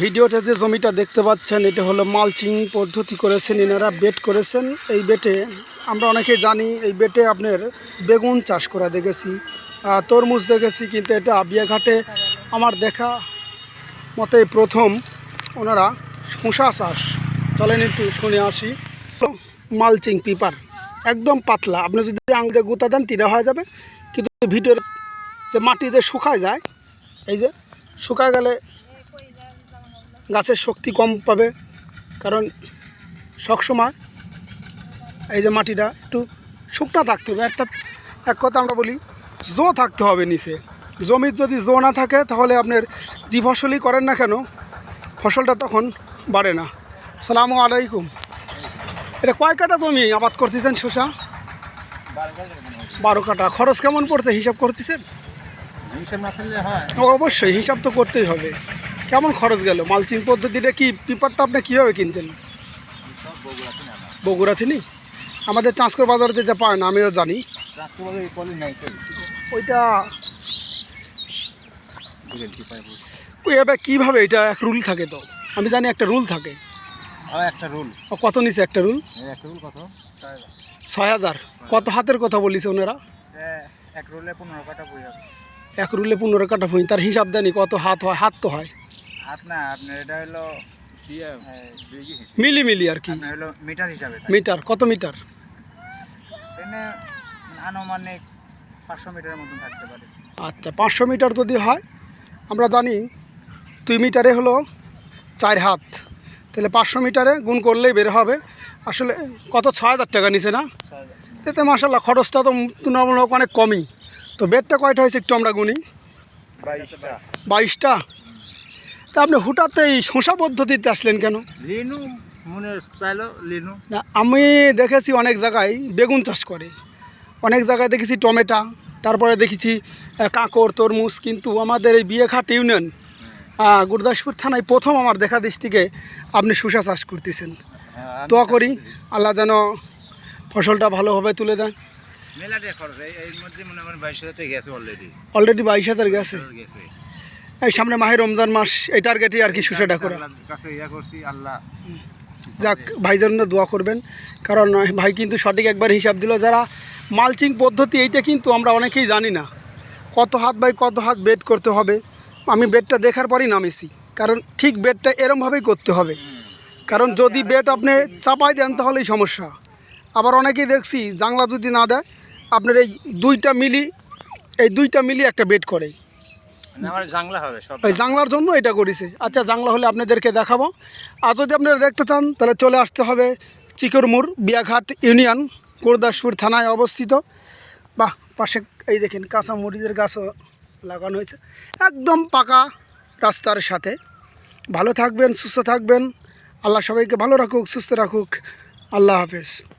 ভিডিওতে যে জমিটা দেখতে পাচ্ছেন, এটা হলো মালচিং পদ্ধতি করেছেন, এনারা বেট করেছেন। এই বেটে, আমরা অনেকে জানি, এই বেটে আপনার বেগুন চাষ করা দেখেছি তরমুজ দেখেছি, কিন্তু এটা বিয়াঘাটে আমার দেখা মতে প্রথম ওনারা শশা চাষ। চলেন একটু শুনে আসি। মালচিং পিপার, একদম পাতলা। আপনি যদি আঙুলে গুঁতা দেন, টিরা হয়ে যাবে। কিন্তু ভিতরে যে মাটিতে শুকায় যায়, এই যে শুকায় গেলে গাছের শক্তি কম পাবে। কারণ সবসময় এই যে মাটিটা একটু শুকনা থাকতে হবে। অর্থাৎ এক কথা আমরা বলি, জো থাকতে হবে নিচে। জমির যদি জো না থাকে, তাহলে আপনার যে ফসলই করেন না কেন? ফসলটা তখন বাড়ে না। সালামু আলাইকুম। এটা কয় কাটা জমি আবাদ করতেছেন শশা বারো কাটা। খরচ কেমন পড়ছে হিসাব করতেছেন? হিসেব না থাকলে হয়। অবশ্যই হিসাব তো করতেই হবে। কেমন খরচ গেল? মালচিং পদ্ধতিটা কি পেপারটা আপনি কীভাবে কিনছেন? বগুড়া থেকে আমাদের চাঁচকর বাজারে যেটা পায় না আমিও জানি। ওইটা এবার কীভাবে এটা এক রুল থাকে তো? আমি জানি একটা রুল থাকে। একটা রুল। কত নিচে একটা রুল? ছয় হাজার। কত হাতের কথা বলিছে ওনারা? এক রুলে পনেরো কাটা বই হবে। এক রুলে পনেরো কাটা ভুঁই তার হিসাব দেনি কত হাত হয় হাত তো হয়। হাত না আপনার এটা হলো মিলি মিলি আর কি। মিটার হিসাবে মিটার কত মিটার? আনুমানিক পাঁচশো মিটারের মতন থাকতে পারে। আচ্ছা পাঁচশো মিটার যদি হয় আমরা জানি দুই মিটারে হলো চার হাত। তাহলে পাঁচশো মিটারে গুণ করলেই বের হবে। আসলে কত ছয় হাজার টাকা নিছে না? এতে মাসাল্লাহ খরচটা তো তুলনামূলক অনেক কমই। তো বেডটা কয়টা হয়েছে একটু আমরা গুনি? বাইশটা। তা আপনি হুটাতে এই শোষা পদ্ধতিতে আসলেন কেন? লিনু মনে চাইলো লিনু। না আমি দেখেছি অনেক জায়গায় বেগুন চাষ করে। অনেক জায়গায় দেখেছি টমেটো তারপরে দেখেছি কাঁকড় তরমুজ কিন্তু আমাদের এই বিয়েঘাট ইউনিয়ন গুরদাসপুর থানায় প্রথম আমার দেখা দৃষ্টিকে আপনি শসা চাষ করতেছেন। দোয়া করি আল্লাহ যেন ফসলটা ভালোভাবে তুলে দেন। মেলাটে খরচ এই- মধ্যে মনে করেন বাইশ হাজার গেছে অলরেডি অলরেডি বাইশ হাজার গেছে? গেছে। এই সামনে মাহে রমজান মাস এই টার্গেটে আর কি শসাটা করা। কাছে ইয়া করছি আল্লাহ যাক ভাইজান দোয়া করবেন। কারণ ভাই কিন্তু সঠিক একবার হিসাব দিল। যারা মালচিং পদ্ধতি এইটা কিন্তু আমরা অনেকেই জানি না। কত হাত বাই কত হাত বেড করতে হবে। আমি বেডটা দেখার পরই নামেছি। কারণ ঠিক বেডটা এরমভাবেই করতে হবে। কারণ যদি বেড আপনি চাপাই দেন তাহলেই সমস্যা। আবার অনেকেই দেখছি জাংলা যদি না দেয় আপনার এই দুইটা মিলি এই দুইটা মিলি একটা বেড করে। মানে জাংলা হবে সব। ওই জাংলার জন্য এটা করেছে। আচ্ছা জাংলা হলে আপনাদেরকে দেখাবো। আর যদি আপনারা দেখতে চান তাহলে চলে আসতে হবে চিকরমুর বিয়াঘাট ইউনিয়ন গুরদাসপুর থানায় অবস্থিত। বাহ পাশে এই দেখেন কাঁচা মরিচের গাছও লাগানো হয়েছে। একদম পাকা রাস্তার সাথে। ভালো থাকবেন সুস্থ থাকবেন। আল্লাহ সবাইকে ভালো রাখুক সুস্থ রাখুক। আল্লাহ হাফেজ।